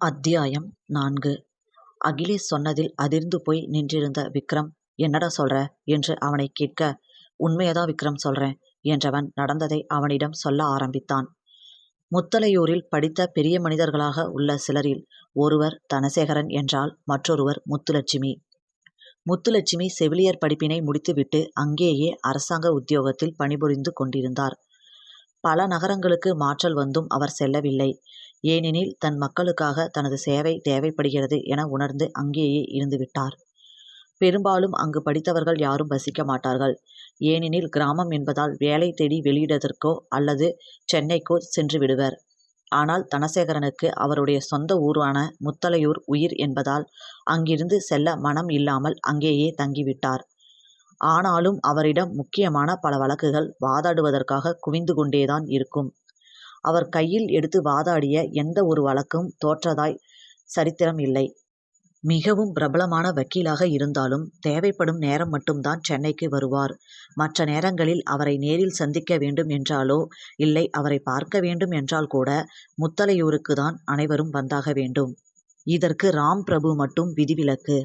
அத்தியாயம் நான்கு. அகிலேஷ் சொன்னதில் அதிர்ந்து போய் நின்றிருந்த விக்ரம் என்னடா சொல்ற? என்று அவனை கேட்க உண்மையதான் விக்ரம் சொல்றேன் என்றவன் நடந்ததை அவனிடம் சொல்ல ஆரம்பித்தான். முத்தலையூரில் படித்த பெரிய மனிதர்களாக உள்ள சிலரில் ஒருவர் தனசேகரன் என்றால் மற்றொருவர் முத்துலட்சுமி. முத்துலட்சுமி செவிலியர் படிப்பினை முடித்துவிட்டு அங்கேயே அரசாங்க உத்தியோகத்தில் பணிபுரிந்து கொண்டிருந்தார். பல நகரங்களுக்கு மாற்றல் வந்தும் அவர் செல்லவில்லை. ஏனெனில் தன் மக்களுக்காக தனது சேவை தேவைப்படுகிறது என உணர்ந்து அங்கேயே இருந்துவிட்டார். பெரும்பாலும் அங்கு படித்தவர்கள் யாரும் வசிக்க மாட்டார்கள். ஏனெனில் கிராமம் என்பதால் வேலை தேடி வெளியிடுவதற்கோ அல்லது சென்னைக்கோ சென்று விடுவர். ஆனால் தனசேகரனுக்கு அவருடைய சொந்த ஊரான முத்தலையூர் உயிர் என்பதால் அங்கிருந்து செல்ல மனம் இல்லாமல் அங்கேயே தங்கிவிட்டார். ஆனாலும் அவரிடம் முக்கியமான பல வழக்குகள் வாதாடுவதற்காக குவிந்து கொண்டேதான் இருக்கும். அவர் கையில் எடுத்து வாதாடிய எந்த ஒரு வழக்கும் தோற்றதாய் சரித்திரம் இல்லை. மிகவும் பிரபலமான வக்கீலாக இருந்தாலும் தேவைப்படும் நேரம் மட்டும்தான் சென்னைக்கு வருவார். மற்ற நேரங்களில் அவரை நேரில் சந்திக்க வேண்டும் என்றாலோ இல்லை அவரை பார்க்க வேண்டும் என்றால் கூட முத்தலையூருக்கு தான் அனைவரும் வந்தாக வேண்டும். இதற்கு ராம் பிரபு மட்டும் விதிவிலக்கு.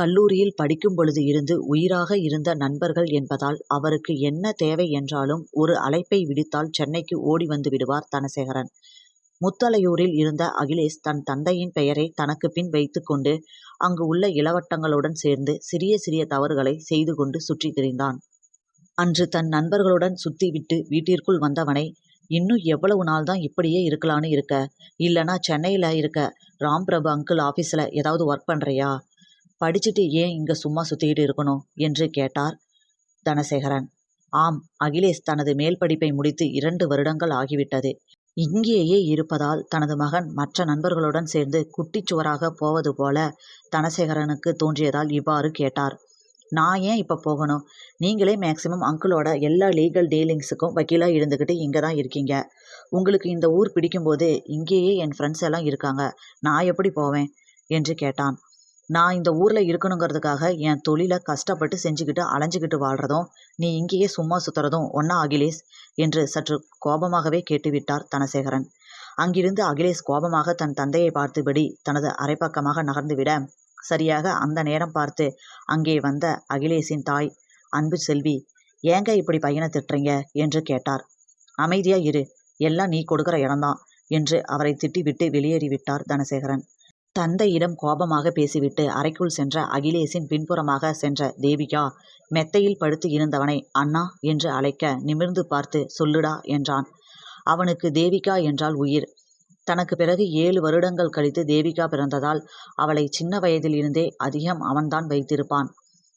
கல்லூரியில் படிக்கும் பொழுது இருந்து உயிராக இருந்த நண்பர்கள் என்பதால் அவருக்கு என்ன தேவை என்றாலும் ஒரு அழைப்பை விடுத்தால் சென்னைக்கு ஓடி வந்து விடுவார் தனசேகரன். முத்தலையூரில் இருந்த அகிலேஷ் தன் தந்தையின் பெயரை தனக்கு பின் வைத்துக்கொண்டு அங்கு உள்ள இளவட்டங்களுடன் சேர்ந்து சிறிய சிறிய தவறுகளை செய்து கொண்டு சுற்றித் திரிந்தான். அன்று தன் நண்பர்களுடன் சுத்திவிட்டு வீட்டிற்குள் வந்தவனை இன்னும் எவ்வளவு நாள் தான் இப்படியே இருக்கலான்னு இருக்க? இல்லனா சென்னையில் இருக்க ராம் பிரபு அங்கிள் ஆஃபீஸில் ஏதாவது ஒர்க் பண்ணுறியா படிச்சுட்டு ஏன் இங்கே சும்மா சுற்றிக்கிட்டு இருக்கணும்? என்று கேட்டார் தனசேகரன். ஆம் அகிலேஷ் தனது மேல் படிப்பை முடித்து இரண்டு வருடங்கள் ஆகிவிட்டது. இங்கேயே இருப்பதால் தனது மகன் மற்ற நண்பர்களுடன் சேர்ந்து குட்டிச்சுவராக போவது போல தனசேகரனுக்கு தோன்றியதால் இவ்வாறு கேட்டார். நான் ஏன் இப்போ போகணும்? நீங்களே மேக்சிமம் அங்கிளோட எல்லா லீகல் டீலிங்ஸுக்கும் வக்கீலாக இருந்துக்கிட்டு இங்கே தான் இருக்கீங்க. உங்களுக்கு இந்த ஊர் பிடிக்கும்போது இங்கேயே என் ஃப்ரெண்ட்ஸ் எல்லாம் இருக்காங்க. நான் எப்படி போவேன்? என்று கேட்டான். நான் இந்த ஊரில் இருக்கணுங்கிறதுக்காக என் தொழிலை கஷ்டப்பட்டு செஞ்சுக்கிட்டு அலைஞ்சிக்கிட்டு வாழ்கிறதும் நீ இங்கேயே சும்மா சுற்றுறதும் ஒன்றா அகிலேஷ்? என்று சற்று கோபமாகவே கேட்டுவிட்டார் தனசேகரன். அங்கிருந்து அகிலேஷ் கோபமாக தன் தந்தையை பார்த்தபடி தனது அரைப்பக்கமாக நகர்ந்துவிட சரியாக அந்த நேரம் பார்த்து அங்கே வந்த அகிலேஷின் தாய் அன்பு செல்வி ஏங்க இப்படி பையனை திட்டுறீங்க? என்று கேட்டார். அமைதியா இரு எல்லாம் நீ கொடுக்குற இடம்தான் என்று அவரை திட்டிவிட்டு வெளியேறிவிட்டார் தனசேகரன். தந்தையிடம் கோபமாக பேசிவிட்டு அறைக்குள் சென்ற அகிலேஷின் பின்புறமாக சென்ற தேவிகா மெத்தையில் படுத்து இருந்தவனை அண்ணா என்று அழைக்க நிமிர்ந்து பார்த்து சொல்லுடா என்றான். அவனுக்கு தேவிகா என்றால் உயிர். தனக்கு பிறகு ஏழு வருடங்கள் கழித்து தேவிகா பிறந்ததால் அவளை சின்ன வயதில் இருந்தே அதிகம் அவன்தான் வைத்திருப்பான்.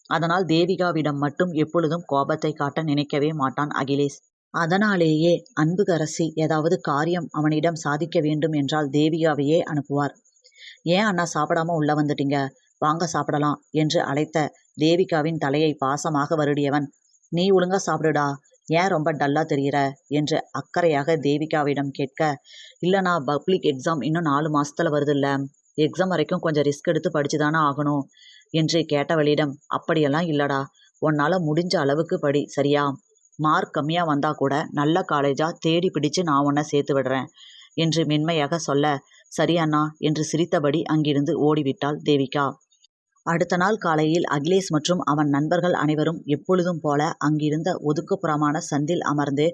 அதனால் தேவிகாவிடம் மட்டும் எப்பொழுதும் கோபத்தை காட்ட நினைக்கவே மாட்டான் அகிலேஷ். அதனாலேயே அன்புகரசி ஏதாவது காரியம் அவனிடம் சாதிக்க வேண்டும் என்றால் தேவிகாவையே அனுப்புவார். ஏன் அண்ணா சாப்பிடாம உள்ள வந்துட்டீங்க? வாங்க சாப்பிடலாம் என்று அழைத்த தேவிகாவின் தலையை பாசமாக வருடியவன் நீ ஒழுங்கா சாப்பிடுடா ஏன் ரொம்ப டல்லா தெரிகிற என்று அக்கறையாக தேவிகாவிடம் கேட்க இல்லைண்ணா பப்ளிக் எக்ஸாம் இன்னும் நாலு மாசத்துல வருதுல்ல. எக்ஸாம் வரைக்கும் கொஞ்சம் ரிஸ்க் எடுத்து படித்து தானே ஆகணும். என்று கேட்டவளிடம் அப்படியெல்லாம் இல்லடா உன்னால் முடிஞ்ச அளவுக்கு படி சரியா? மார்க் கம்மியாக வந்தால் கூட நல்ல காலேஜாக தேடி பிடிச்சு நான் உன்னை சேர்த்து விடுறேன். என்று மென்மையாக சொல்ல சரி அண்ணா என்று சிரித்தபடி அங்கிருந்து ஓடிவிட்டாள் தேவிகா. அடுத்த நாள் காலையில் அகிலேஷ் மற்றும் அவன் நண்பர்கள் அனைவரும் எப்பொழுதும் போல அங்கிருந்த ஒதுக்குப்புறமான சந்தில் அமர்ந்து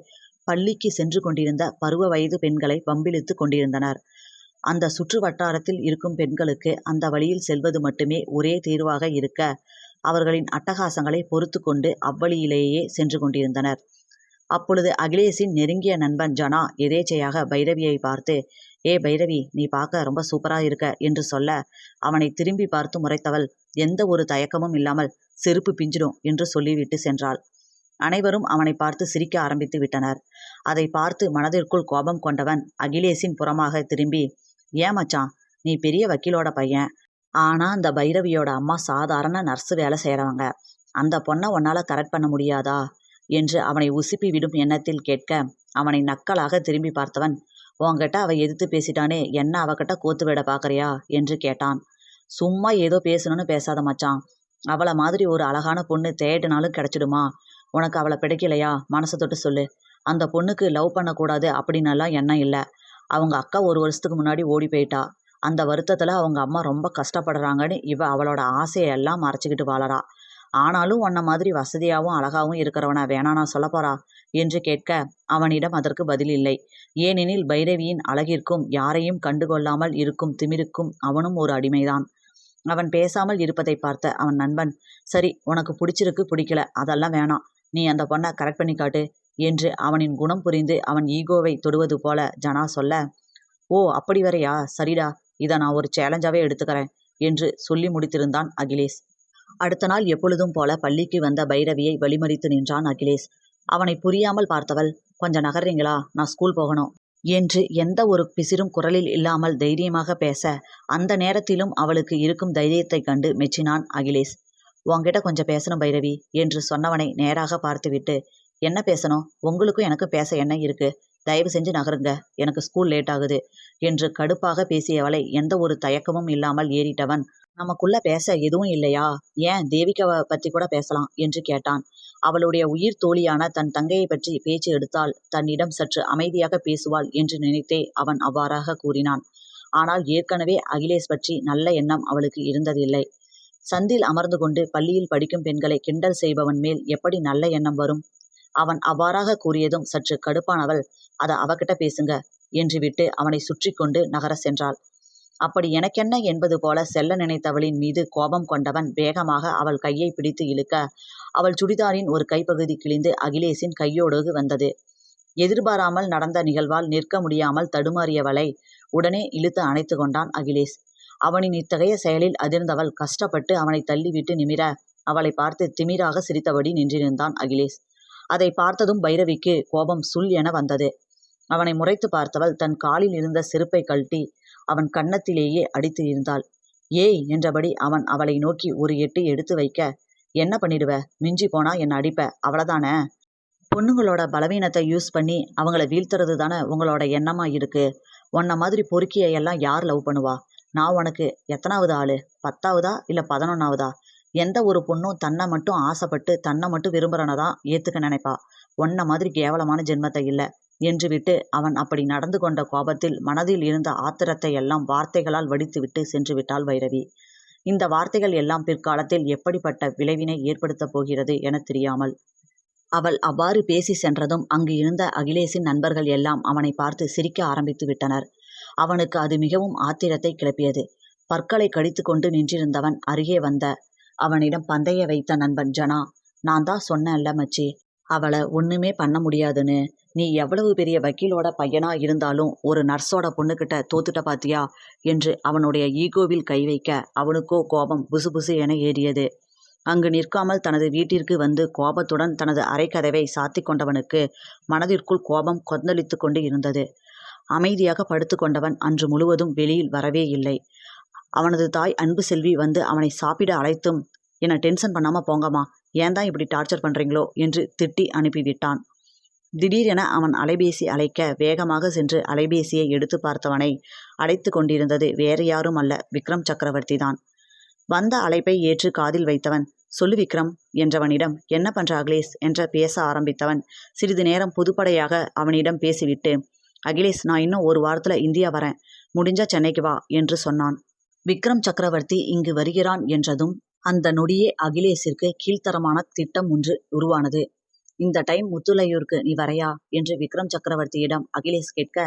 பள்ளிக்கு சென்று கொண்டிருந்த பருவ வயது பெண்களை பம்பிழித்து கொண்டிருந்தனர். அந்த சுற்று வட்டாரத்தில் இருக்கும் பெண்களுக்கு அந்த வழியில் செல்வது மட்டுமே ஒரே தீர்வாக இருக்க அவர்களின் அட்டகாசங்களை பொறுத்து கொண்டு அவ்வழியிலேயே சென்று கொண்டிருந்தனர். அப்பொழுது அகிலேஷின் நெருங்கிய நண்பன் ஜனா எதேச்சையாக பைரவியை பார்த்து ஏ பைரவி நீ பார்க்க ரொம்ப சூப்பரா இருக்க என்று சொல்ல அவனை திரும்பி பார்த்து முறைத்தவள் எந்த ஒரு தயக்கமும் இல்லாமல் செருப்பு பிஞ்சிடும் என்று சொல்லிவிட்டு சென்றாள். அனைவரும் அவனை பார்த்து சிரிக்க ஆரம்பித்து விட்டனர். அதை பார்த்து மனதிற்குள் கோபம் கொண்டவன் அகிலேஷின் புறமாக திரும்பி ஏன் மச்சான் நீ பெரிய வக்கீலோட பையன். ஆனா அந்த பைரவியோட அம்மா சாதாரண நர்ஸு வேலை செய்கிறவங்க அந்த பொண்ணை உன்னால கரெக்ட் பண்ண முடியாதா? என்று அவனை உசுப்பி விடும் எண்ணத்தில் கேட்க அவனை நக்கலாக திரும்பி பார்த்தவன் உன்கிட்ட அவ எதிர்த்து பேசிட்டானே என்ன அவகிட்ட கோத்து விட பார்க்குறியா என்று கேட்டான். சும்மா ஏதோ பேசணும்னு பேசாத மச்சான். அவளை மாதிரி ஒரு அழகான பொண்ணு தேடினாலும் கிடைச்சிடுமா? உனக்கு அவளை பிடிக்கலையா? மனசை தொட்டு சொல்லு. அந்த பொண்ணுக்கு லவ் பண்ணக்கூடாது அப்படின்னலாம் எண்ணம் இல்லை. அவங்க அக்கா ஒரு வருஷத்துக்கு முன்னாடி ஓடி போயிட்டா. அந்த வருத்தத்தில் அவங்க அம்மா ரொம்ப கஷ்டப்படுறாங்கன்னு இவ அவளோட ஆசையெல்லாம் மறைச்சிக்கிட்டு வாழறா. ஆனாலும் உன்ன மாதிரி வசதியாகவும் அழகாகவும் இருக்கிறவனை வேணா நான் சொல்ல போறா. என்று கேட்க அவனிடம் அதற்கு பதில் இல்லை. ஏனெனில் பைரவியின் அழகிற்கும் யாரையும் கண்டுகொள்ளாமல் இருக்கும் திமிருக்கும் அவனும் ஒரு அடிமைதான். அவன் பேசாமல் இருப்பதை பார்த்த அவன் நண்பன் சரி உனக்கு பிடிச்சிருக்கு பிடிக்கல அதெல்லாம் வேணாம். நீ அந்த பொண்ணை கரெக்ட் பண்ணி காட்டு என்று அவனின் குணம் புரிந்து அவன் ஈகோவை தொடுவது போல ஜனா சொல்ல ஓ அப்படி வரையா? சரிடா இதை நான் ஒரு சேலஞ்சாவே எடுத்துக்கிறேன் என்று சொல்லி முடித்திருந்தான் அகிலேஷ். அடுத்த நாள் எப்பொழுதும் போல பள்ளிக்கு வந்த பைரவியை வழிமறித்து நின்றான் அகிலேஷ். அவனை புரியாமல் பார்த்தவள் கொஞ்சம் நகர்றீங்களா? நான் ஸ்கூல் போகணும். என்று எந்த ஒரு பிசிறும் குரலில் இல்லாமல் தைரியமாக பேச அந்த நேரத்திலும் அவளுக்கு இருக்கும் தைரியத்தைக் கண்டு மெச்சினான் அகிலேஷ். உன்கிட்ட கொஞ்சம் பேசணும் பைரவி என்று சொன்னவனை நேராக பார்த்துவிட்டு என்ன பேசணும்? உங்களுக்கும் எனக்கு பேச என்ன இருக்கு? தயவு செஞ்சு நகருங்க. எனக்கு ஸ்கூல் லேட் ஆகுது. என்று கடுப்பாக பேசியவளை எந்த ஒரு தயக்கமும் இல்லாமல் ஏறிட்டவன் நமக்குள்ள பேச எதுவும் இல்லையா? ஏன் தேவிகாவை பற்றி கூட பேசலாம் என்று கேட்டான். அவளுடைய உயிர் தோழியான தன் தங்கையை பற்றி பேச்சு எடுத்தால் தன்னிடம் சற்று அமைதியாக பேசுவாள் என்று நினைத்தே அவன் அவ்வாறாக கூறினான். ஆனால் ஏற்கனவே அகிலேஷ் பற்றி நல்ல எண்ணம் அவளுக்கு இருந்ததில்லை. சந்தில் அமர்ந்து கொண்டு பள்ளியில் படிக்கும் பெண்களை கிண்டல் செய்பவன் மேல் எப்படி நல்ல எண்ணம் வரும்? அவன் அவ்வாறாக கூறியதும் சற்று கடுப்பானவள் அதை அவகிட்ட பேசுங்க என்று விட்டு அவனை சுற்றி கொண்டு நகர சென்றாள். அப்படி எனக்கென்ன என்பது போல செல்ல நினைத்தவளின் மீது கோபம் கொண்டவன் வேகமாக அவள் கையை பிடித்து இழுக்க அவள் சுடிதாரின் ஒரு கைப்பகுதி கிழிந்து அகிலேஷின் கையோடு வந்தது. எதிர்பாராமல் நடந்த நிகழ்வால் நிற்க முடியாமல் தடுமாறியவளை உடனே இழுத்து அணைத்து கொண்டான் அகிலேஷ். அவனின் இத்தகைய செயலில் அதிர்ந்தவள் கஷ்டப்பட்டு அவனை தள்ளிவிட்டு நிமிர அவளை பார்த்து திமிராக சிரித்தபடி நின்றிருந்தான் அகிலேஷ். அதை பார்த்ததும் பைரவிக்கு கோபம் சுல் என வந்தது. அவனை முறைத்து பார்த்தவள் தன் காலில் இருந்த செருப்பை கழட்டி அவன் கன்னத்திலேயே அடித்து இருந்தாள். ஏய் என்றபடி அவன் அவளை நோக்கி ஒரு எட்டு எடுத்து வைக்க என்ன பண்ணிடுவ? மிஞ்சி போனா என்ன அடிப்ப? அவ்வளவுதானே பொண்ணுங்களோட பலவீனத்தை யூஸ் பண்ணி அவங்கள வீழ்த்துறது தானே உங்களோட எண்ணமா இருக்கு? உன்ன மாதிரி பொறுக்கிய எல்லாம் யார் லவ் பண்ணுவா? நான் உனக்கு எத்தனாவது ஆளு? பத்தாவதா இல்ல பதினொன்னாவதா? எந்த ஒரு பொண்ணும் தன்னை மட்டும் ஆசைப்பட்டு தன்னை மட்டும் விரும்புறனை தான் ஏத்துக்க நினைப்பா. உன்ன மாதிரி கேவலமான ஜென்மத்தை இல்லை. என்றுவிட்டு அவன் அப்படி நடந்து கொண்ட கோபத்தில் மனதில் இருந்த ஆத்திரத்தை எல்லாம் வார்த்தைகளால் வடித்துவிட்டு சென்று விட்டாள் வைரவி இந்த வார்த்தைகள் எல்லாம் பிற்காலத்தில் எப்படிப்பட்ட விளைவினை ஏற்படுத்தப் போகிறது என தெரியாமல். அவள் அவ்வாறு பேசி சென்றதும் அங்கு இருந்த அகிலேஷின் நண்பர்கள் எல்லாம் அவனை பார்த்து சிரிக்க ஆரம்பித்து விட்டனர். அவனுக்கு அது மிகவும் ஆத்திரத்தை கிளப்பியது. பற்களை கடித்து கொண்டு நின்றிருந்தவன் அருகே வந்த அவனிடம் பந்தய வைத்த நண்பன் ஜனா நான் தான் சொன்னேன்ல மச்சி. அவளை ஒண்ணுமே பண்ண முடியாதுன்னு. நீ எவ்வளவு பெரிய வக்கீலோட பையனா இருந்தாலும் ஒரு நர்ஸோட பொண்ணுகிட்ட தோத்துட்ட பாத்தியா? என்று அவனுடைய ஈகோவில் கை வைக்க அவனுக்கோ கோபம் புசு புசு என ஏறியது. அங்கு நிற்காமல் தனது வீட்டிற்கு வந்து கோபத்துடன் தனது அரைக்கதவை சாத்தி கொண்டவனுக்கு மனதிற்குள் கோபம் கொந்தளித்து கொண்டு இருந்தது. அமைதியாக படுத்து கொண்டவன் அன்று முழுவதும் வெளியில் வரவே இல்லை. அவனது தாய் அன்பு செல்வி வந்து அவனை சாப்பிட அழைத்தும் என்னை டென்ஷன் பண்ணாம போங்கம்மா. ஏன் தான் இப்படி டார்ச்சர் பண்ணுறீங்களோ என்று திட்டி அனுப்பிவிட்டான். திடீரென அவன் அலைபேசி அழைக்க வேகமாக சென்று அலைபேசியை எடுத்து பார்த்தவனை அழைத்து கொண்டிருந்தது வேறு யாரும் அல்ல விக்ரம் சக்கரவர்த்தி தான் வந்த அழைப்பை ஏற்று காதில் வைத்தவன் சொல்லு விக்ரம் என்றவனிடம் என்ன பண்ற அகிலேஷ்? என்ற பேச ஆரம்பித்தவன் சிறிது நேரம் புதுப்படையாக அவனிடம் பேசிவிட்டு அகிலேஷ் நான் இன்னும் ஒரு வாரத்தில் இந்தியா வரேன். முடிஞ்சா சென்னைக்கு வா என்று சொன்னான். விக்ரம் சக்கரவர்த்தி இங்கு வருகிறான் என்றதும் அந்த நொடியே அகிலேஷிற்கு கீழ்த்தரமான திட்டம் ஒன்று உருவானது. இந்த டைம் முத்துலையூருக்கு நீ வரையா? என்று விக்ரம் சக்கரவர்த்தியிடம் அகிலேஷ் கேட்க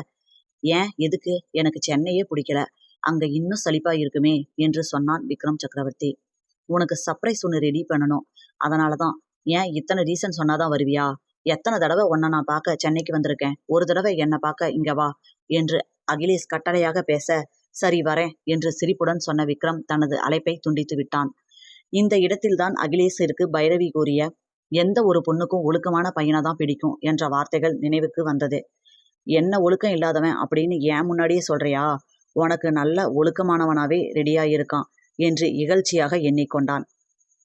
ஏன்? எதுக்கு? எனக்கு சென்னையே பிடிக்கல. அங்க இன்னும் சலிப்பா இருக்குமே? என்று சொன்னான் விக்ரம் சக்கரவர்த்தி. உனக்கு சர்ப்ரைஸ் ஒன்று ரெடி பண்ணணும். அதனால தான். ஏன்? இத்தனை ரீசன் சொன்னாதான் வருவியா? எத்தனை தடவை உன்னை நான் பார்க்க சென்னைக்கு வந்திருக்கேன். ஒரு தடவை என்னை பார்க்க இங்க வா என்று அகிலேஷ் கட்டளையாக பேச சரி வரேன் என்று சிரிப்புடன் சொன்ன விக்ரம் தனது அழைப்பை துண்டித்து விட்டான். இந்த இடத்தில்தான் அகிலேஷிற்கு பைரவி கூறிய எந்த ஒரு பொண்ணுக்கும் ஒழுக்கமான பையனை தான் பிடிக்கும் என்ற வார்த்தைகள் நினைவுக்கு வந்தது. என்ன ஒழுக்கம் இல்லாதவன் அப்படின்னு ஏன் முன்னாடியே சொல்றியா? உனக்கு நல்ல ஒழுக்கமானவனாவே ரெடியா இருக்கான் என்று இகழ்ச்சியாக எண்ணிக்கொண்டான்.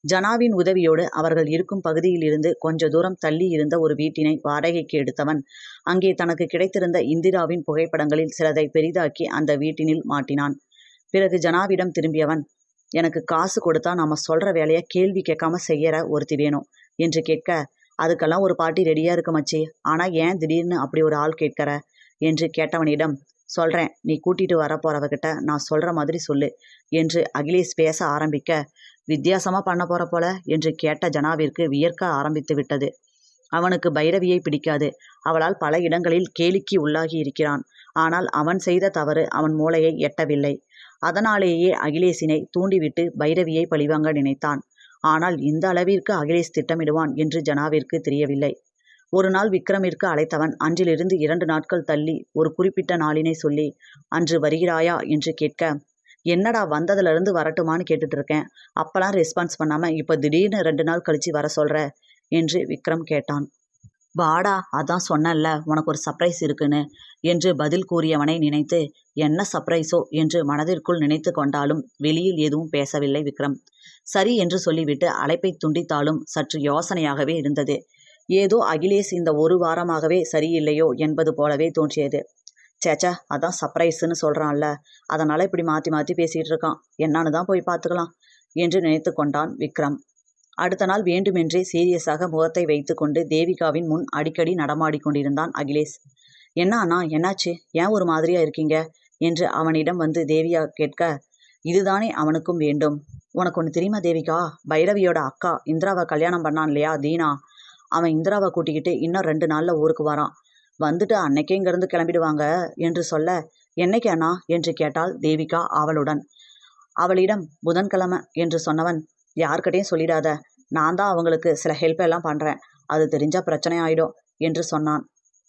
ஜனாவின் உதவியோடு அவர்கள் இருக்கும் பகுதியில் இருந்து கொஞ்ச தூரம் தள்ளி இருந்த ஒரு வீட்டினை வாடகைக்கு எடுத்தவன் அங்கே தனக்கு கிடைத்திருந்த இந்திராவின் புகைப்படங்களில் சிலதை பெரிதாக்கி அந்த வீட்டினில் மாட்டினான். பிறகு ஜனாவிடம் திரும்பியவன் எனக்கு காசு கொடுத்தா நாம சொல்ற வேலையை கேள்வி கேட்காம செய்யற ஒருத்தி வேணும் என்று கேட்க அதுக்கெல்லாம் ஒரு பாட்டி ரெடியா இருக்கு மச்சி. ஆனா ஏன் திடீர்னு அப்படி ஒரு ஆள் கேட்கற? என்று கேட்டவனிடம் சொல்கிறேன் நீ கூட்டிட்டு வரப்போறவகிட்ட நான் சொல்கிற மாதிரி சொல்லு என்று அகிலேஷ் பேச ஆரம்பிக்க வித்தியாசமாக பண்ண போற போல? என்று கேட்ட ஜனாவிற்கு வியர்க்க ஆரம்பித்து விட்டது. அவனுக்கு பைரவியை பிடிக்காது. அவளால் பல இடங்களில் கேலிக்கு உள்ளாகி இருக்கிறான். ஆனால் அவன் செய்த தவறு அவன் மூளையை எட்டவில்லை. அதனாலேயே அகிலேஷினை தூண்டிவிட்டு பைரவியை பழிவாங்க நினைத்தான். ஆனால் இந்த அளவிற்கு அகிலேஷ் திட்டமிடுவான் என்று ஜனாவிற்கு தெரியவில்லை. ஒரு நாள் விக்ரமிற்கு அழைத்தவன் அன்றிலிருந்து இரண்டு நாட்கள் தள்ளி ஒரு குறிப்பிட்ட நாளினை சொல்லி அன்று வருகிறாயா? என்று கேட்க என்னடா வந்ததுலேருந்து வரட்டுமான்னு கேட்டுட்டு இருக்கேன் அப்பெல்லாம் ரெஸ்பான்ஸ் பண்ணாம இப்போ திடீர்னு ரெண்டு நாள் கழிச்சு வர சொல்ற? என்று விக்ரம் கேட்டான். வாடா அதான் சொன்னல்ல உனக்கு ஒரு சர்ப்ரைஸ் இருக்குன்னு என்று பதில் கூறியவனை நினைத்து என்ன சர்ப்ரைஸோ என்று மனதிற்குள் நினைத்து கொண்டாலும் வெளியில் எதுவும் பேசவில்லை விக்ரம். சரி என்று சொல்லிவிட்டு அழைப்பை துண்டித்தாலும் சற்று யோசனையாகவே இருந்தது. ஏதோ அகிலேஷ் இந்த ஒரு வாரமாகவே சரியில்லையோ? என்பது போலவே தோன்றியது. சேச்சா அதான் சர்ப்ரைஸ்ன்னு சொல்கிறான்ல அதனால் இப்படி மாற்றி மாற்றி பேசிகிட்டு இருக்கான். என்னான்னு தான் போய் பார்த்துக்கலாம் என்று நினைத்து கொண்டான் விக்ரம். அடுத்த நாள் வேண்டுமென்றே சீரியஸாக முகத்தை வைத்துக்கொண்டு தேவிகாவின் முன் அடிக்கடி நடமாடி கொண்டிருந்தான் அகிலேஷ். என்ன அண்ணா என்னாச்சு? ஏன் ஒரு மாதிரியா இருக்கீங்க? என்று அவனிடம் வந்து தேவியா கேட்க இதுதானே அவனுக்கும் வேண்டும். உனக்கு ஒன்று தெரியுமா தேவிகா? பைரவியோட அக்கா இந்திராவை கல்யாணம் பண்ணான் இல்லையா தீனா? அவன் இந்திராவை கூட்டிக்கிட்டு இன்னும் ரெண்டு நாளில் ஊருக்கு வரான். வந்துட்டு அன்னைக்கே இங்கேருந்து கிளம்பிடுவாங்க என்று சொல்ல என்னைக்கு அண்ணா? என்று கேட்டாள் தேவிகா அவளுடன். அவளிடம் புதன்கிழமை என்று சொன்னவன் யார்கிட்டையும் சொல்லிடாத. நான் தான் அவங்களுக்கு சில ஹெல்ப் எல்லாம் பண்ணுறேன் அது தெரிஞ்சா பிரச்சனை ஆயிடும் என்று சொன்னான்.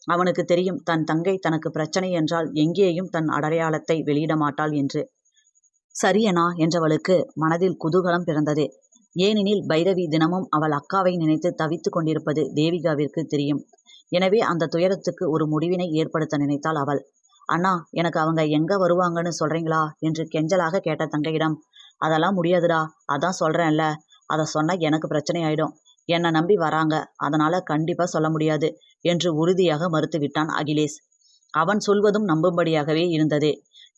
அவனுக்கு தெரியும் தன் தங்கை தனக்கு பிரச்சனை என்றால் எங்கேயும் தன் அடையாளத்தை வெளியிட மாட்டாள் என்று. சரியனா என்றவளுக்கு மனதில் குதூகலம் பிறந்தது. ஏனெனில் பைரவி தினமும் அவள் அக்காவை நினைத்து தவித்து கொண்டிருப்பது தேவிகாவிற்கு தெரியும். எனவே அந்த துயரத்துக்கு ஒரு முடிவினை ஏற்படுத்த நினைத்தாள் அவள். அண்ணா எனக்கு அவங்க எங்க வருவாங்கன்னு சொல்றீங்களா? என்று கெஞ்சலாக கேட்ட தங்கையிடம் அதெல்லாம் முடியாதுடா. அதான் சொல்றேன்ல. அதை சொன்னா எனக்கு பிரச்சனை ஆயிடும். என்னை நம்பி வராங்க. அதனால கண்டிப்பா சொல்ல முடியாது என்று உறுதியாக மறுத்துவிட்டான் அகிலேஷ். அவன் சொல்வதும் நம்பும்படியாகவே இருந்தது.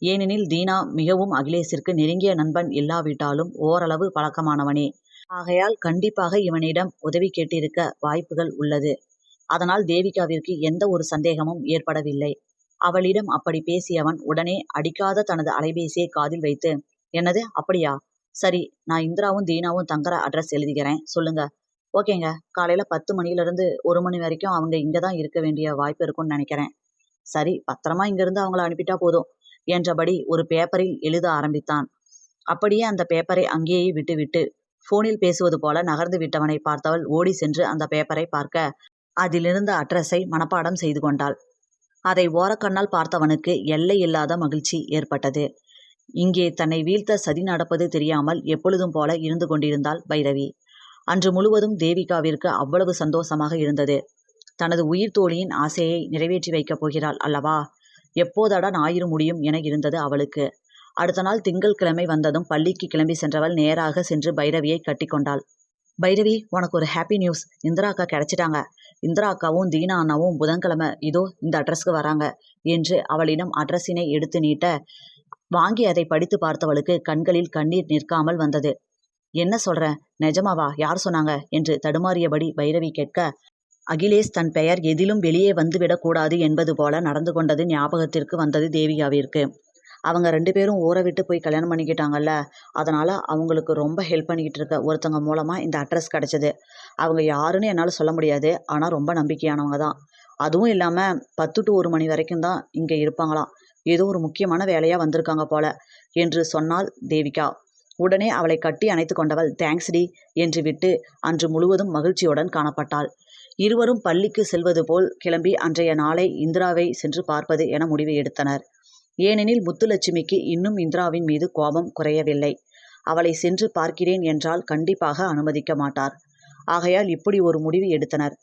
ஏனெனில் தீனா மிகவும் அகிலேஷிற்கு நெருங்கிய நண்பன் இல்லாவிட்டாலும் ஓரளவு பழக்கமானவனே. ஆகையால் கண்டிப்பாக இவனிடம் உதவி கேட்டிருக்க வாய்ப்புகள் உள்ளது. அதனால் தேவிகாவிற்கு எந்த ஒரு சந்தேகமும் ஏற்படவில்லை. அவளிடம் அப்படி பேசியவன் உடனே அடிக்காத தனது அலைபேசியை காதில் வைத்து என்னது? அப்படியா? சரி நான் இந்திராவும் தீனாவும் தங்குற அட்ரஸ் எழுதிக்கிறேன். சொல்லுங்க. ஓகேங்க. காலையில பத்து மணியிலிருந்து ஒரு மணி வரைக்கும் அவங்க இங்க தான் இருக்க வேண்டிய வாய்ப்பு இருக்கும்னு நினைக்கிறேன். சரி பத்திரமா இங்கிருந்து அவங்கள அனுப்பிட்டா போதும் என்றபடி ஒரு பேப்பரில் எழுத ஆரம்பித்தான். அப்படியே அந்த பேப்பரை அங்கேயே விட்டுவிட்டு போனில் பேசுவது போல நகர்ந்து விட்டவனை பார்த்தவள் ஓடி சென்று அந்த பேப்பரை பார்க்க அதிலிருந்த அட்ரஸை மனப்பாடம் செய்து கொண்டாள். அதை ஓரக்கண்ணால் பார்த்தவனுக்கு எல்லை இல்லாத மகிழ்ச்சி ஏற்பட்டது. இங்கே தன்னை வீழ்த்த சதி நடப்பது தெரியாமல் எப்பொழுதும் போல இருந்து கொண்டிருந்தாள் பைரவி. அன்று முழுவதும் தேவிகாவிற்கு அவ்வளவு சந்தோஷமாக இருந்தது. தனது உயிர் தோழியின் ஆசையை நிறைவேற்றி வைக்கப் போகிறாள் அல்லவா? எப்போதடா ஞாயிறு முடியும் என இருந்தது அவளுக்கு. அடுத்த நாள் திங்கட்கிழமை வந்ததும் பள்ளிக்கு கிளம்பி சென்றவள் நேராக சென்று பைரவியை கட்டிக்கொண்டாள் பைரவி உனக்கு ஒரு ஹாப்பி நியூஸ் இந்திரா அக்கா கிடைச்சிட்டாங்க. இந்திரா அக்காவும் தீனா அண்ணாவும் புதன்கிழமை இதோ இந்த அட்ரஸ்க்கு வராங்க என்று அவளிடம் அட்ரஸினை எடுத்து நீட்ட வாங்கி அதை படித்து பார்த்தவளுக்கு கண்களில் கண்ணீர் நிற்காமல் வந்தது. என்ன சொல்ற? நிஜமாவா? யார் சொன்னாங்க? என்று தடுமாறியபடி பைரவி கேட்க அகிலேஷ் தன் பெயர் எதிலும் வெளியே வந்துவிடக்கூடாது என்பது போல நடந்து கொண்டது ஞாபகத்திற்கு வந்தது தேவிகாவிற்கு. அவங்க ரெண்டு பேரும் ஊரை விட்டு போய் கல்யாணம் பண்ணிக்கிட்டாங்கல்ல அதனால் அவங்களுக்கு ரொம்ப ஹெல்ப் பண்ணிக்கிட்டு இருக்க ஒருத்தங்க மூலமாக இந்த அட்ரஸ் கிடச்சிது. அவங்க யாருன்னு என்னால் சொல்ல முடியாது. ஆனால் ரொம்ப நம்பிக்கையானவங்க தான். அதுவும் இல்லாமல் பத்து டு ஒரு மணி வரைக்கும் தான் இங்கே இருப்பாங்களாம். ஏதோ ஒரு முக்கியமான வேலையாக வந்திருக்காங்க போல என்று சொன்னாள் தேவிகா. உடனே அவளை கட்டி அணைத்து கொண்டவள் தேங்க்ஸ் டி என்று விட்டு அன்று முழுவதும் மகிழ்ச்சியுடன் காணப்பட்டாள். இருவரும் பள்ளிக்கு செல்வது போல் கிளம்பி அன்றைய நாளை இந்திராவை சென்று பார்ப்பது என முடிவு எடுத்தனர். ஏனெனில் முத்துலட்சுமிக்கு இன்னும் இந்திராவின் மீது கோபம் குறையவில்லை. அவளை சென்று பார்க்கிறேன் என்றால் கண்டிப்பாக அனுமதிக்க மாட்டார். ஆகையால் இப்படி ஒரு முடிவு எடுத்தனர்.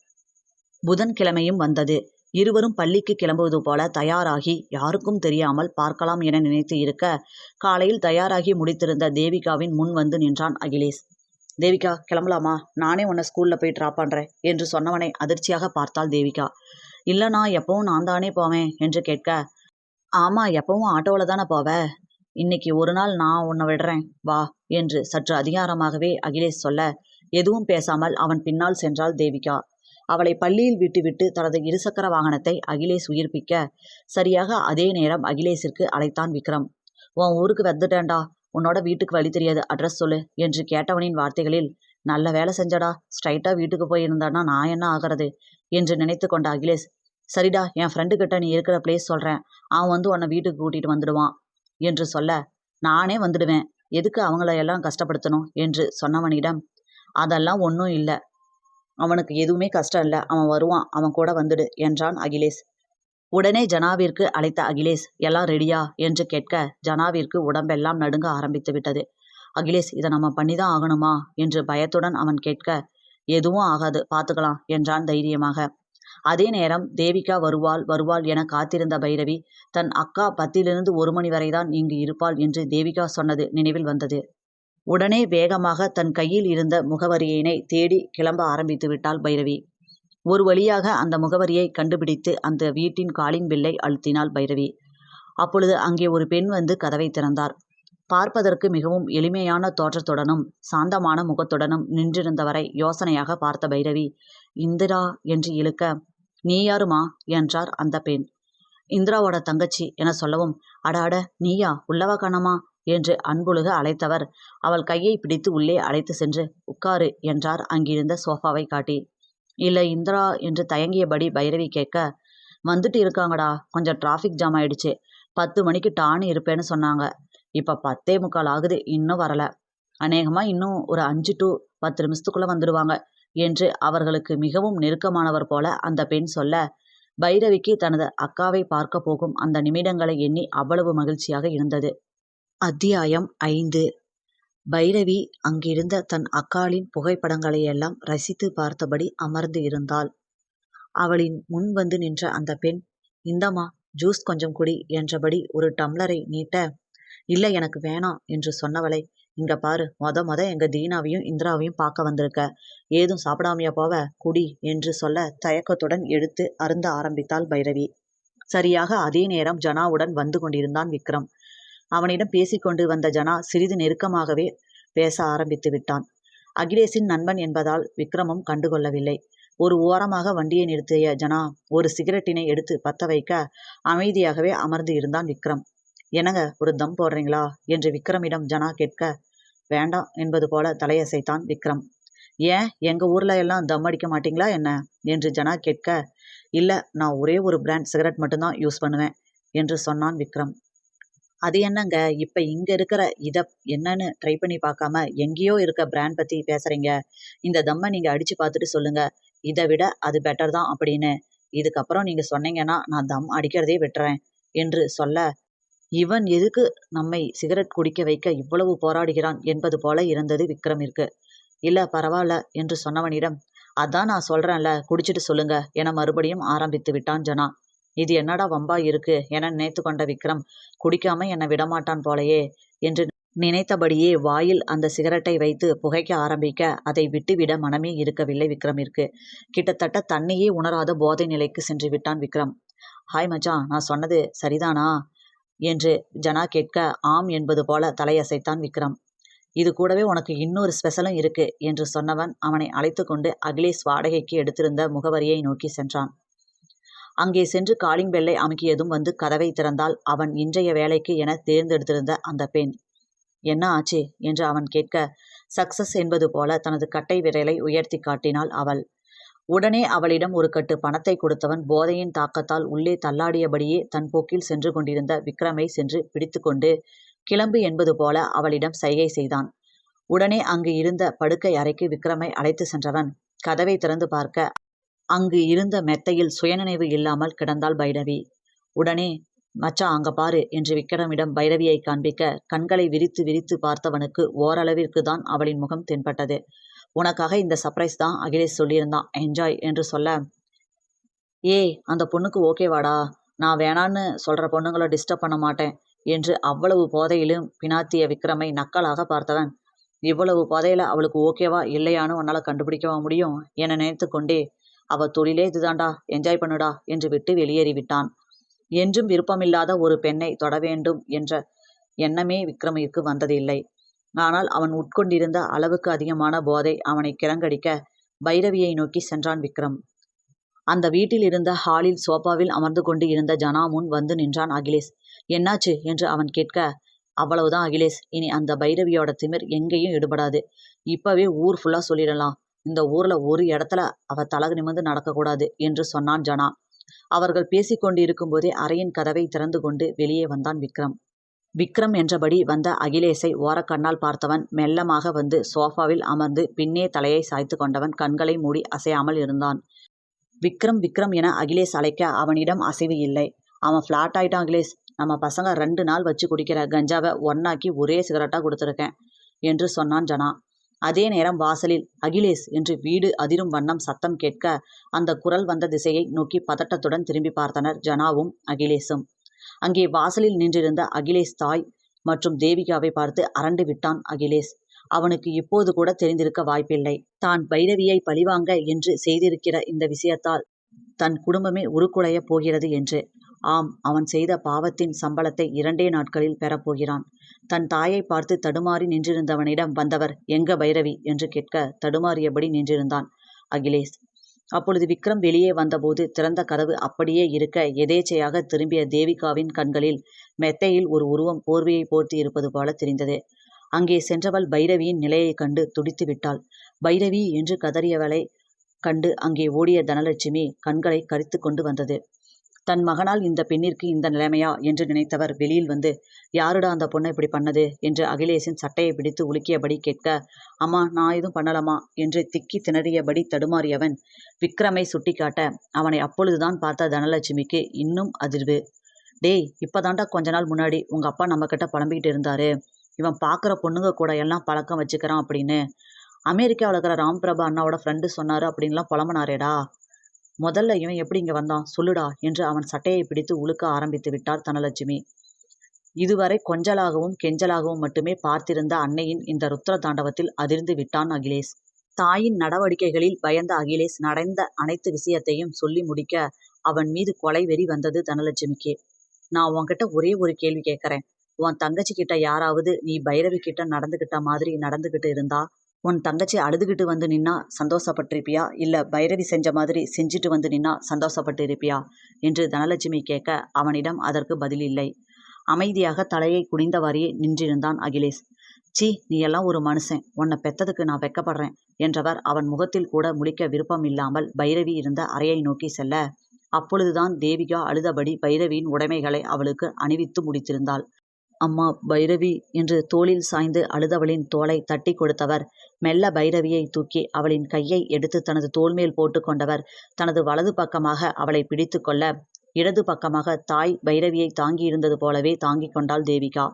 புதன்கிழமையும் வந்தது. இருவரும் பள்ளிக்கு கிளம்புவது போல தயாராகி யாருக்கும் தெரியாமல் பார்க்கலாம் என நினைத்து இருக்க காலையில் தயாராகி முடித்திருந்த தேவிகாவின் முன் வந்து நின்றான் அகிலேஷ். தேவிகா கிளம்பலாமா? நானே உன்னை ஸ்கூலில் போய் ட்ராப் பண்ணுறேன் என்று சொன்னவனை அதிர்ச்சியாக பார்த்தாள் தேவிகா. இல்லைனா எப்பவும் நான் தானே போவேன் என்று கேட்க ஆமாம் எப்பவும் ஆட்டோவில் தானே போவ. இன்னைக்கு ஒரு நாள் நான் உன்னை விடுறேன் வா என்று சற்று அதிகாரமாகவே அகிலேஷ் சொல்ல எதுவும் பேசாமல் அவன் பின்னால் சென்றாள் தேவிகா. அவளை பள்ளியில் விட்டுவிட்டு தனது இருசக்கர வாகனத்தை அகிலேஷ் உயிர்ப்பிக்க சரியாக அதே நேரம் அகிலேஷிற்கு அழைத்தான் விக்ரம். உன் ஊருக்கு வந்துட்டேன்டா. உன்னோட வீட்டுக்கு வழி தெரியாது. அட்ரஸ் சொல்லு என்று கேட்டவனின் வார்த்தைகளில் நல்ல வேலை செஞ்சடா. ஸ்ட்ரைட்டா வீட்டுக்கு போயிருந்தானா நான் என்ன ஆகிறது? என்று நினைத்து கொண்ட அகிலேஷ் சரிடா. என் ஃப்ரெண்டு கிட்ட நீ இருக்கிற பிளேஸ் சொல்கிறேன் அவன் வந்து உன்னை வீட்டுக்கு கூட்டிகிட்டு வந்துடுவான் என்று சொல்ல நானே வந்துடுவேன். எதுக்கு அவங்கள எல்லாம் கஷ்டப்படுத்தணும்? என்று சொன்னவனிடம் அதெல்லாம் ஒன்றும் இல்லை. அவனுக்கு எதுவுமே கஷ்டம் இல்லை. அவன் வருவான். அவன் கூட வந்துடு என்றான் அகிலேஷ். உடனே ஜனாவிற்கு அழைத்த அகிலேஷ் எல்லாம் ரெடியா? என்று கேட்க ஜனாவிற்கு உடம்பெல்லாம் நடுங்க ஆரம்பித்து விட்டது. அகிலேஷ் இதை நம்ம பண்ணிதான் ஆகணுமா? என்று பயத்துடன் அவன் கேட்க எதுவும் ஆகாது. பார்த்துக்கலாம் என்றான் தைரியமாக. அதே நேரம் தேவிகா வருவாள் வருவாள் என காத்திருந்த பைரவி தன் அக்கா பத்திலிருந்து ஒரு மணி வரைதான் இங்கு இருப்பாள் என்று தேவிகா சொன்னது நினைவில் வந்தது. உடனே வேகமாக தன் கையில் இருந்த முகவரியினை தேடி கிளம்ப ஆரம்பித்து விட்டாள் பைரவி. ஒரு வழியாக அந்த முகவரியை கண்டுபிடித்து அந்த வீட்டின் காலிங் பில்லை அழுத்தினாள் பைரவி. அப்பொழுது அங்கே ஒரு பெண் வந்து கதவை திறந்தார். பார்ப்பதற்கு மிகவும் எளிமையான தோற்றத்துடனும் சாந்தமான முகத்துடனும் நின்றிருந்தவரை யோசனையாக பார்த்த பைரவி இந்திரா என்று இழுக்க நீ யாருமா? என்றார் அந்த பெண். இந்திராவோட தங்கச்சி என சொல்லவும் அட அட நீயா? உள்ளவா காணமா என்று அன்புழுக அழைத்தவர். அவள் கையை பிடித்து உள்ளே அழைத்து சென்று உட்காரு என்றார். அங்கிருந்த சோஃபாவை காட்டி இல்லை இந்திரா என்று தயங்கியபடி பைரவி கேட்க வந்துட்டு இருக்காங்கடா. கொஞ்சம் டிராஃபிக் ஜாம் ஆயிடுச்சு. பத்து மணிக்கு டான்னு இருப்பேன்னு சொன்னாங்க. இப்போ பத்தே முக்கால் ஆகுது. இன்னும் வரல. அநேகமாக இன்னும் ஒரு அஞ்சு டு பத்து நிமிஷத்துக்குள்ளே வந்துடுவாங்க என்று அவர்களுக்கு மிகவும் நெருக்கமானவர் போல அந்த பெண் சொல்ல பைரவிக்கு தனது அக்காவை பார்க்க போகும் அந்த நிமிடங்களை எண்ணி அவ்வளவு மகிழ்ச்சியாக இருந்தது. அத்தியாயம் ஐந்து. பைரவி அங்கிருந்த தன் அக்காளின் புகைப்படங்களையெல்லாம் ரசித்து பார்த்தபடி அமர்ந்து இருந்தாள். அவளின் முன் வந்து நின்ற அந்த பெண் இந்தம்மா ஜூஸ் கொஞ்சம் குடி என்றபடி ஒரு டம்ளரை நீட்ட இல்லை எனக்கு வேணாம் என்று சொன்னவளை இங்க பாரு மொத மொத எங்க தீனாவையும் இந்திராவையும் பார்க்க வந்திருக்க. ஏதும் சாப்பிடாமையா போவ? குடி என்று சொல்ல தயக்கத்துடன் எடுத்து அருந்த ஆரம்பித்தாள் பைரவி. சரியாக அதே நேரம் ஜனாவுடன் வந்து கொண்டிருந்தான் விக்ரம். அவனிடம் பேசிக்கொண்டு வந்த ஜனா சிறிது நெருக்கமாகவே பேச ஆரம்பித்து விட்டான். அகிலேஷின் நண்பன் என்பதால் விக்ரமும் கண்டுகொள்ளவில்லை. ஒரு ஓரமாக வண்டியை நிறுத்திய ஜனா ஒரு சிகரெட்டினை எடுத்து பத்த வைக்க அமைதியாகவே அமர்ந்து இருந்தான் விக்ரம். என்னங்க ஒரு தம் போடுறீங்களா? என்று விக்ரமிடம் ஜனா கேட்க வேண்டாம் என்பது போல தலையசைத்தான் விக்ரம். ஏன்? எங்க ஊர்ல எல்லாம் தம் அடிக்க மாட்டீங்களா என்ன? என்று ஜனா கேட்க இல்ல நான் ஒரே ஒரு பிராண்ட் சிகரெட் மட்டும்தான் யூஸ் பண்ணுவேன் என்று சொன்னான் விக்ரம். அது என்னங்க? இப்ப இங்க இருக்கிற இத என்னன்னு ட்ரை பண்ணி பார்க்காம எங்கேயோ இருக்க பிராண்ட் பத்தி பேசுறீங்க. இந்த தம்மை நீங்க அடிச்சு பார்த்துட்டு சொல்லுங்க. இதை விட அது பெட்டர் தான் அப்படின்னு. இதுக்கப்புறம் நீங்க சொன்னீங்கன்னா நான் தம் அடிக்கிறதே விட்டுறேன் என்று சொல்ல இவன் எதுக்கு நம்மை சிகரெட் குடிக்க வைக்க இவ்வளவு போராடுகிறான்? என்பது போல இருந்தது விக்ரமிற்கு. இல்ல பரவாயில்ல என்று சொன்னவனிடம் அதான் நான் சொல்றேன்ல குடிச்சிட்டு சொல்லுங்க என மறுபடியும் ஆரம்பித்து விட்டான் ஜனா. இது என்னடா வம்பா இருக்கு? என நினைத்து கொண்ட விக்ரம் குடிக்காம என்னை விடமாட்டான் போலையே என்று நினைத்தபடியே வாயில் அந்த சிகரெட்டை வைத்து புகைக்க ஆரம்பிக்க அதை விட்டுவிட மனமே இருக்கவில்லை விக்ரமிற்கு. கிட்டத்தட்ட தன்னையே உணராத போதை நிலைக்கு சென்று விட்டான் விக்ரம். ஹாய் மச்சான் நான் சொன்னது சரிதானா என்று ஜனா கேட்க ஆம் என்பது போல தலையசைத்தான் விக்ரம். இது கூடவே உனக்கு இன்னொரு ஸ்பெஷலும் இருக்கு என்று சொன்னவன் அவனை அழைத்து கொண்டு அகிலேஷ் வாடகைக்கு எடுத்திருந்த முகவரியை நோக்கி சென்றான். அங்கே சென்று காலிங் பெல்லை அமுக்கியதும் வந்து கதவை திறந்தால் அவன் இன்றைய வேலைக்கு என தேர்ந்தெடுத்திருந்த அந்த பெண். என்ன ஆச்சு? என்று அவன் கேட்க சக்சஸ் என்பது போல தனது கட்டை விரலை உயர்த்தி காட்டினாள் அவள். உடனே அவளிடம் ஒரு கட்டு பணத்தை கொடுத்தவன் போதையின் தாக்கத்தால் உள்ளே தள்ளாடியபடியே தன் போக்கில் சென்று கொண்டிருந்த விக்ரமை சென்று பிடித்துக்கொண்டு கிளம்பு என்பது போல அவளிடம் சைகை செய்தான். உடனே அங்கு இருந்த படுக்கை அறைக்கு விக்ரமை அழைத்து சென்றவன். கதவை திறந்து பார்க்க அங்கு இருந்த மெத்தையில் சுயநினைவு இல்லாமல் கிடந்தாள் பைரவி. உடனே மச்சான் அங்க பாரு என்று விக்ரமிடம் பைரவியை காண்பிக்க கண்களை விரித்து விரித்து பார்த்தவனுக்கு ஓரளவிற்கு தான் அவளின் முகம் தென்பட்டது. உனக்காக இந்த சர்ப்ரைஸ் தான் அகிலேஷ் சொல்லியிருந்தான். என்ஜாய் என்று சொல்ல ஏய் அந்த பொண்ணுக்கு ஓகேவாடா நான் வேணான்னு சொல்கிற பொண்ணுங்களை டிஸ்டர்ப் பண்ண மாட்டேன் என்று அவ்வளவு போதையிலும் பினாத்திய விக்ரமை நக்கலாக பார்த்தவன். இவ்வளவு போதையில் அவளுக்கு ஓகேவா இல்லையான்னு உன்னால் கண்டுபிடிக்கவா முடியும்? என நினைத்து கொண்டே அவ தொழிலே இதுதான்டா என்ஜாய் பண்ணுடா என்று விட்டு வெளியேறிவிட்டான். என்றும் விருப்பமில்லாத ஒரு பெண்ணை தொட வேண்டும் என்ற எண்ணமே விக்ரமிற்கு வந்ததில்லை. ஆனால் அவன் உட்கொண்டிருந்த அளவுக்கு அதிகமான போதை அவனை கிளங்கடிக்க பைரவியை நோக்கி சென்றான் விக்ரம். அந்த வீட்டில் இருந்த ஹாலில் சோபாவில் அமர்ந்து கொண்டு இருந்த ஜனா முன் வந்து நின்றான் அகிலேஷ். என்னாச்சு? என்று அவன் கேட்க அவ்வளவுதான் அகிலேஷ் இனி அந்த பைரவியோட திமிர் எங்கேயும் ஈடுபடாது. இப்பவே ஊர் ஃபுல்லா சொல்லிடலாம். இந்த ஊர்ல ஒரு இடத்துல அவ தலகு நிமிர்ந்து நடக்கக்கூடாது என்று சொன்னான் ஜனா. அவர்கள் பேசிக் கொண்டிருக்கும் போதே அறையின் கதவை திறந்து கொண்டு வெளியே வந்தான் விக்ரம். விக்ரம் என்றபடி வந்த அகிலேஷை ஓரக்கண்ணால் பார்த்தவன் மெல்லமாக வந்து சோஃபாவில் அமர்ந்து பின்னே தலையை சாய்த்து கொண்டவன் கண்களை மூடி அசையாமல் இருந்தான். விக்ரம் விக்ரம் என அகிலேஷ் அழைக்க அவனிடம் அசைவு இல்லை. அவன் ஃப்ளாட் ஆயிட்டான் அகிலேஷ். நம்ம பசங்க ரெண்டு நாள் வச்சு குடிக்கிற கஞ்சாவை ஒன்னாக்கி ஒரே சிகரெட்டாக கொடுத்துருக்கேன் என்று சொன்னான் ஜனா. அதே நேரம் வாசலில் அகிலேஷ் என்று வீடு அதிரும் வண்ணம் சத்தம் கேட்க அந்த குரல் வந்த திசையை நோக்கி பதட்டத்துடன் திரும்பி பார்த்தனர் ஜனாவும் அகிலேஷும். அங்கே வாசலில் நின்றிருந்த அகிலேஷ் தாய் மற்றும் தேவிகாவை பார்த்து அரண்டு விட்டான் அகிலேஷ். அவனுக்கு இப்போது கூட தெரிந்திருக்க வாய்ப்பில்லை. தான் பைரவியை பழிவாங்க என்று செய்திருக்கிற இந்த விஷயத்தால் தன் குடும்பமே உருக்குலையப் போகிறது என்று. ஆம் அவன் செய்த பாவத்தின் சம்பளத்தை இரண்டே நாட்களில் பெறப்போகிறான் தன் தாயை பார்த்து தடுமாறி நின்றிருந்தவனிடம் வந்தவர் எங்க பைரவி? என்று கேட்க தடுமாறியபடி நின்றிருந்தான் அகிலேஷ். அப்பொழுது விக்ரம் வெளியே வந்தபோது திறந்த கதவு அப்படியே இருக்க எதேச்சையாக திரும்பிய தேவிகாவின் கண்களில் மெத்தையில் ஒரு உருவம் போர்வையை போர்த்தி இருப்பது போல தெரிந்தது. அங்கே சென்றவள் பைரவியின் நிலையைக் கண்டு துடித்து விட்டாள் பைரவி! என்று கதறியவளை கண்டு அங்கே ஓடிய தனலட்சுமி கண்களை கரித்து கொண்டு வந்தது. தன் மகனால் இந்த பெண்ணிற்கு இந்த நிலைமையா என்று நினைத்தவர் வெளியில் வந்து யாருடா அந்த பொண்ணை இப்படி பண்ணது? என்று அகிலேஷின் சட்டையை பிடித்து உலுக்கியபடி கேட்க அம்மா நான் எதுவும் பண்ணலாமா? என்று திக்கி திணறியபடி தடுமாறியவன் விக்ரமை சுட்டிக்காட்ட அவனை அப்பொழுதுதான் பார்த்த தனலட்சுமிக்கு இன்னும் அதிர்வு. டேய் இப்பதாண்டா கொஞ்ச நாள் முன்னாடி உங்க அப்பா நம்ம கிட்ட புலம்பிக்கிட்டு இருந்தாரு. இவன் பார்க்குற பொண்ணுங்க கூட எல்லாம் பழக்கம் வச்சுக்கிறான் அப்படின்னு. அமெரிக்காவில் இருக்கிற ராம்பிரபா அண்ணாவோட ஃப்ரெண்டு சொன்னார் அப்படின்லாம் புலம்புனாரேடா. முதல்ல இவன் எப்படி இங்க வந்தான்? சொல்லுடா என்று அவன் சட்டையை பிடித்து உழுக்க ஆரம்பித்து விட்டார் தனலட்சுமி. இதுவரை கொஞ்சலாகவும் கெஞ்சலாகவும் மட்டுமே பார்த்திருந்த அன்னையின் இந்த ருத்ர தாண்டவத்தில் அதிர்ந்து விட்டான் அகிலேஷ். தாயின் நடவடிக்கைகளில் பயந்த அகிலேஷ் நடந்த அனைத்து விஷயத்தையும் சொல்லி முடிக்க அவன் மீது கொலை வெறி வந்தது தனலட்சுமிக்கு. நான் உன்கிட்ட ஒரே ஒரு கேள்வி கேட்கறேன். உன் தங்கச்சி கிட்ட யாராவது நீ பைரவி கிட்ட நடந்துகிட்ட மாதிரி நடந்துகிட்டு இருந்தா? உன் தங்கச்சி அழுதுகிட்டு வந்து நின்னா சந்தோஷப்பட்டிருப்பியா? இல்லை பைரவி செஞ்ச மாதிரி செஞ்சுட்டு வந்து நின்னா சந்தோஷப்பட்டு இருப்பியா என்று தனலட்சுமி கேட்க அவனிடம் அதற்கு பதில் இல்லை. அமைதியாக தலையை குனிந்தவாறியே நின்றிருந்தான் அகிலேஷ். சி நீ எல்லாம் ஒரு மனுஷன். உன்னை பெத்ததுக்கு நான் வெக்கப்படுறேன் என்றவர் அவன் முகத்தில் கூட முழிக்க விருப்பம் இல்லாமல் பைரவி இருந்த அறையை நோக்கி செல்ல. அப்பொழுதுதான் தேவிகா அழுதபடி பைரவியின் உடைமைகளை அவளுக்கு அணிவித்து முடித்திருந்தாள். அம்மா பைரவி என்று தோளில் சாய்ந்து அழுதவளின் தோலை தட்டி கொடுத்தவர். மெல்ல பைரவியை தூக்கி அவளின் கையை எடுத்து தனது தோல்மேல் போட்டு கொண்டவர். தனது வலது பக்கமாக அவளை பிடித்து கொள்ள இடது பக்கமாக தாய் பைரவியை தாங்கியிருந்தது போலவே தாங்கிக் கொண்டாள் தேவிகா.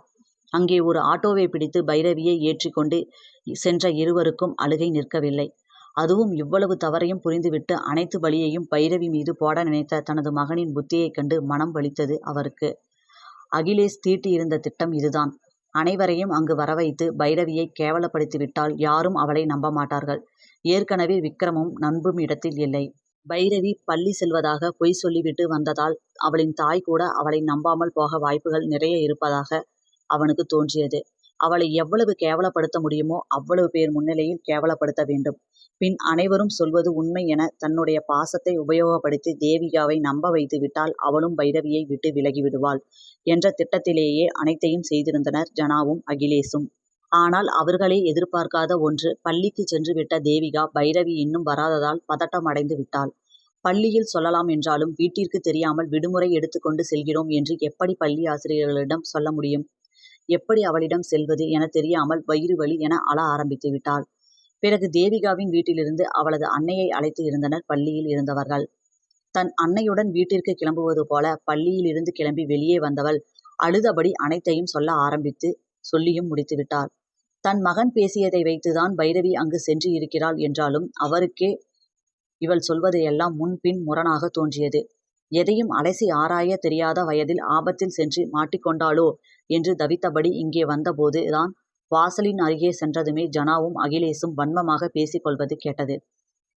அங்கே ஒரு ஆட்டோவை பிடித்து பைரவியை ஏற்றிக்கொண்டு சென்ற இருவருக்கும் அழுகை நிற்கவில்லை. அதுவும் இவ்வளவு தவறையும் புரிந்துவிட்டு அனைத்து வழியையும் பைரவி மீது போட நினைத்த தனது மகனின் புத்தியைக் கண்டு மனம் வலித்தது அவருக்கு. அகிலேஷ் தீட்டியிருந்த திட்டம் இதுதான். அனைவரையும் அங்கு வரவைத்து பைரவியை கேவலப்படுத்திவிட்டால் யாரும் அவளை நம்ப மாட்டார்கள். ஏற்கனவே விக்ரமும் நண்பும் இடத்தில் இல்லை. பைரவி பள்ளி செல்வதாக பொய் சொல்லிவிட்டு வந்ததால் அவளின் தாய் கூட அவளை நம்பாமல் போக வாய்ப்புகள் நிறைய இருப்பதாக அவனுக்கு தோன்றியது. அவளை எவ்வளவு கேவலப்படுத்த முடியுமோ அவ்வளவு பேர் முன்னிலையில் கேவலப்படுத்த வேண்டும். பின் அனைவரும் சொல்வது உண்மை என தன்னுடைய பாசத்தை உபயோகப்படுத்தி தேவிகாவை நம்ப வைத்து விட்டால் அவளும் பைரவியை விட்டு விலகிவிடுவாள் என்ற திட்டத்திலேயே அனைத்தையும் செய்திருந்தனர் ஜனாவும் அகிலேஷும். ஆனால் அவர்களே எதிர்பார்க்காத ஒன்று பள்ளிக்கு சென்று விட்ட தேவிகா பைரவி இன்னும் வராததால் பதட்டம் அடைந்து விட்டாள். பள்ளியில் சொல்லலாம் என்றாலும் வீட்டிற்கு தெரியாமல் விடுமுறை எடுத்துக்கொண்டு செல்கிறோம் என்று எப்படி பள்ளி ஆசிரியர்களிடம் சொல்ல முடியும்? எப்படி அவளிடம் செல்வது என தெரியாமல் வயிறு வலி என அழ ஆரம்பித்து விட்டாள். பிறகு தேவிகாவின் வீட்டிலிருந்து அவளது அன்னையை அழைத்து இருந்தனர் பள்ளியில் இருந்தவர்கள். தன் அன்னையுடன் வீட்டிற்கு கிளம்புவது போல பள்ளியில் இருந்து கிளம்பி வெளியே வந்தவள் அழுதபடி அனைத்தையும் சொல்ல ஆரம்பித்து சொல்லியும் முடித்து விட்டாள். தன் மகன் பேசியதை வைத்துதான் பைரவி அங்கு சென்று இருக்கிறாள் என்றாலும் அவருக்கே இவள் சொல்வதையெல்லாம் முன்பின் முரணாக தோன்றியது. எதையும் அலசி ஆராய தெரியாத வயதில் ஆபத்தில் சென்று மாட்டிக்கொண்டாளோ என்று தவித்தபடி இங்கே வந்தபோது தான் வாசலின் அருகே சென்றதுமே ஜனாவும் அகிலேஷும் வன்மமாக பேசிக் கொள்வது கேட்டது.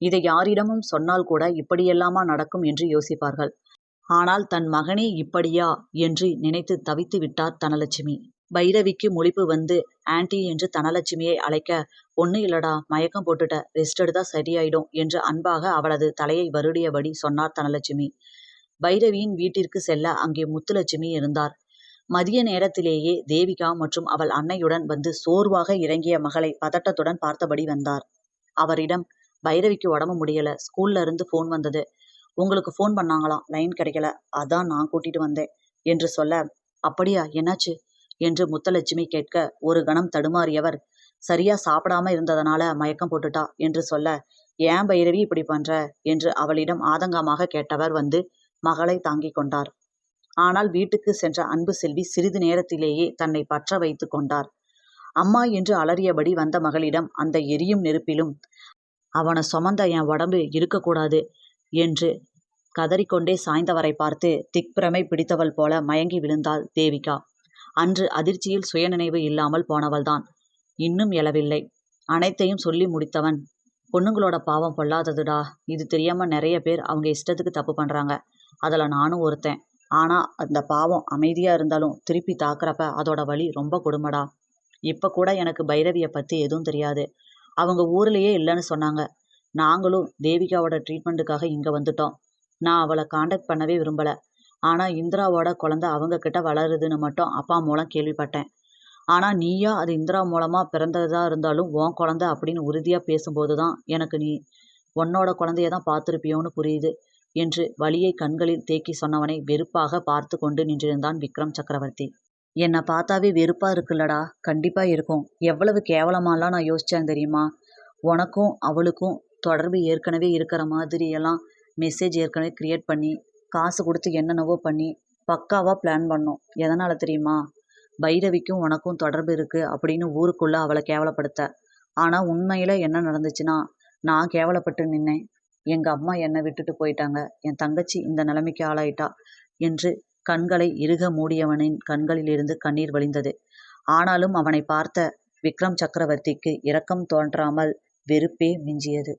இதை யாரிடமும் சொன்னால் கூட இப்படியெல்லாமா நடக்கும் என்று யோசிப்பார்கள். ஆனால் தன் மகனே இப்படியா என்று நினைத்து தவித்து விட்டார் தனலட்சுமி. பைரவிக்கு முழிப்பு வந்து ஆண்டி என்று தனலட்சுமியை அழைக்க ஒன்னும் இல்லடா மயக்கம் போட்டுட்ட ரெஸ்ட் எடுத்தா சரியாயிடும் என்று அன்பாக அவளது தலையை வருடியபடி சொன்னார் தனலட்சுமி. பைரவியின் வீட்டிற்கு செல்ல அங்கே முத்துலட்சுமி இருந்தார். மதிய நேரத்திலேயே தேவிகா மற்றும் அவள் அன்னையுடன் வந்து சோர்வாக இறங்கிய மகளை பதட்டத்துடன் பார்த்தபடி வந்தார். அவரிடம் பைரவிக்கு உடம்பு முடியல. ஸ்கூல்ல இருந்து ஃபோன் வந்தது. உங்களுக்கு ஃபோன் பண்ணாங்களாம் லைன் கிடைக்கல. அதான் நான் கூட்டிட்டு வந்தேன் என்று சொல்ல அப்படியா? என்னாச்சு? என்று முத்தலட்சுமி கேட்க ஒரு கணம் தடுமாறியவர். சரியா சாப்பிடாம இருந்ததனால மயக்கம் போட்டுட்டா? என்று சொல்ல ஏன் பைரவி இப்படி பண்ற? என்று அவளிடம் ஆதங்கமாக கேட்டவர் வந்து மகளை தாங்கிக் கொண்டார். ஆனால் வீட்டுக்கு சென்ற அன்பு செல்வி சிறிது நேரத்திலேயே தன்னை பற்ற வைத்து கொண்டார். அம்மா என்று அலறியபடி வந்த மகளிடம் அந்த எரியும் நெருப்பிலும் அவனை சுமந்த என் உடம்பு இருக்கக்கூடாது என்று கதறிக்கொண்டே சாய்ந்தவரை பார்த்து திக்பிரமை பிடித்தவள் போல மயங்கி விழுந்தாள் தேவிகா. அன்று அதிர்ச்சியில் சுயநினைவு இல்லாமல் போனவள்தான். இன்னும் எழவில்லை. அனைத்தையும் சொல்லி முடித்தவன் பொண்ணுங்களோட பாவம் பொல்லாததுடா. இது தெரியாம நிறைய பேர் அவங்க இஷ்டத்துக்கு தப்பு பண்றாங்க. அதில் நானும் ஒருத்தன். ஆனா அந்த பாவம் அமைதியா இருந்தாலும் திருப்பி தாக்குறப்ப அதோட வலி ரொம்ப கொடுமடா. இப்ப கூட எனக்கு பைரவியை பத்தி எதுவும் தெரியாது. அவங்க ஊர்லயே இல்லைன்னு சொன்னாங்க. நாங்களும் தேவிகாவோட ட்ரீட்மெண்ட்டுக்காக இங்க வந்துட்டோம். நான் அவளை காண்டாக்ட் பண்ணவே விரும்பல. ஆனா இந்திராவோட குழந்தை அவங்க கிட்ட வளருதுன்னு மட்டும் அப்பா மூலம் கேள்விப்பட்டேன். ஆனா நீயா அது இந்திரா மூலமா பிறந்ததா இருந்தாலும் உன் குழந்தை அப்படின்னு உறுதியா பேசும்போதுதான் எனக்கு நீ உன்னோட குழந்தைய தான் பார்த்துருப்பியோன்னு புரியுது. என்று வலியை கண்களில் தேக்கி சொன்னவனை வெறுப்பாக பார்த்து கொண்டு நின்றிருந்தான் விக்ரம் சக்கரவர்த்தி. என்னை பார்த்தாவே வெறுப்பா இருக்குல்லடா. கண்டிப்பா இருக்கும். எவ்வளவு கேவலமாலாம் நான் யோசிச்சேன் தெரியுமா? உனக்கும் அவளுக்கும் தொடர்பு ஏற்கனவே இருக்கிற மாதிரியெல்லாம் மெசேஜ் ஏற்கனவே கிரியேட் பண்ணி காசு கொடுத்து என்னென்னவோ பண்ணி பக்காவாக பிளான் பண்ணோம். எதனால் தெரியுமா? பைரவிக்கும் உனக்கும் தொடர்பு இருக்குது அப்படின்னு ஊருக்குள்ளே அவளை கேவலப்படுத்த. ஆனால் உண்மையில் என்ன நடந்துச்சுன்னா நான் கேவலப்பட்டு நின்னேன். எங்கள் அம்மா என்னை விட்டுட்டு போயிட்டாங்க. என் தங்கச்சி இந்த நிலைமைக்கு ஆளாயிட்டா என்று கண்களை இறுக மூடியவனின் கண்களிலிருந்து கண்ணீர் வழிந்தது. ஆனாலும் அவனை பார்த்த விக்ரம் சக்கரவர்த்திக்கு இரக்கம் தோன்றாமல் வெறுப்பே மிஞ்சியது.